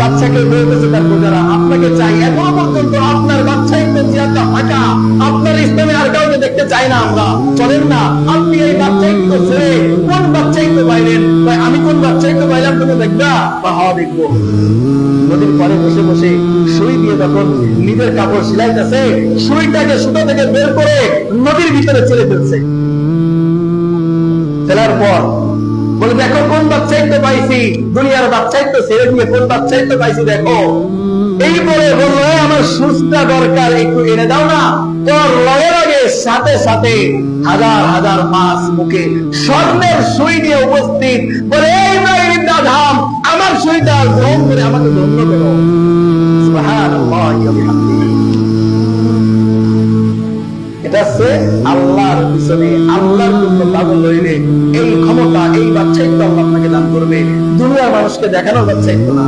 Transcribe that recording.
বাচ্চাকে বলতেছে তার প্রজারা আপনাকে চাই। এখনও পর্যন্ত আপনার বাচ্চা তো জিয়াদা, ফাঁকা। আপনার ইসলামে আর কাউকে দেখতে চাই না আমরা। চলেন না। আপনি এই বাচ্চাই তো ছেড়ে, কোন বাচ্চাই তো পাইলেন ভাই, আমি কোন বাচ্চা তো পাইলাম তুমি দেখবা? বা হাওয়া দেখব। নদীর পরে বসে বসে সুই দিয়ে যখন নিজের কাপড় সিলাইতেছে, সুইটাকে সুতো থেকে বের করে নদীর ভিতরে ছেড়ে ফেলছে। ফেলার পর বাচ্চাই পাইছি, দুনিয়ার বাচ্চাই ছেড়ে দিয়ে কোন বাচ্চাই পাইছি দেখো। এই বলে বলল আমার সুস্থা দরকার, একটু এনে দাও না। তোর লগে লগে সাথে সাথে হাজার হাজার মাছ মুখে স্বর্ণের সুই নিয়ে উপস্থিত। বলে, এই নয় ধাম আমার সুইটা গ্রহণ করে আমাকে ধন্য করো। এটা হচ্ছে আল্লাহর পিছনে আল্লাহর জন্য পাগল হইলে এই ক্ষমতা, এই দান করবে। দুনিয়ার মানুষকে দেখানো যাচ্ছে না